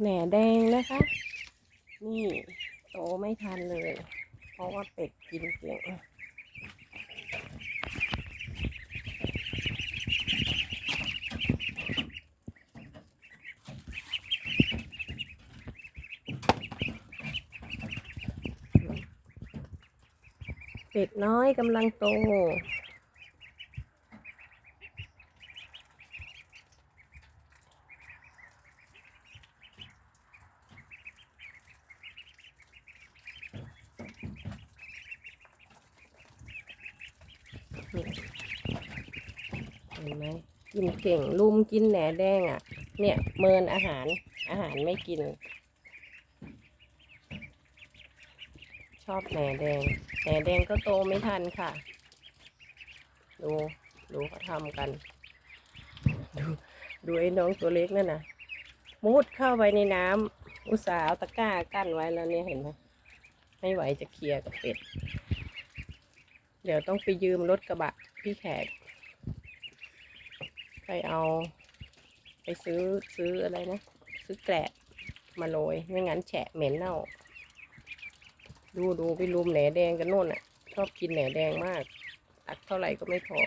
แหน่แดงนะคะ นี่โตไม่ทันเลย เพราะว่าเป็ดกินเก่งเป็ดน้อยกำลังโต นี่เห็นไหมกินเก่งลุมกินแหนแดงอะ เนี่ยเมินอาหารอาหารไม่กิน ชอบแหนแดงแหนแดงก็โตไม่ทันค่ะ ดูดูเขาทำกัน ดูดูไอ้น้องตัวเล็กนั่นนะมุดเข้าไปในน้ำอุตส่าห์เอาตะกร้ากั้นไว้แล้วเนี่ยเห็นไหมไม่ไหวจะเคลียร์กับเป็ด เดี๋ยวต้องไปยืมรถกระบะพี่แขกไปเอา ไปซื้อซื้ออะไรนะ ซื้อแกลบมาโรยไม่งั้นแฉะเหม็นเน่า ดูดูไปรุมแหนแดงกันโน่นอะ ชอบกินแหนแดงมาก ตักเท่าไหร่ก็ไม่พอ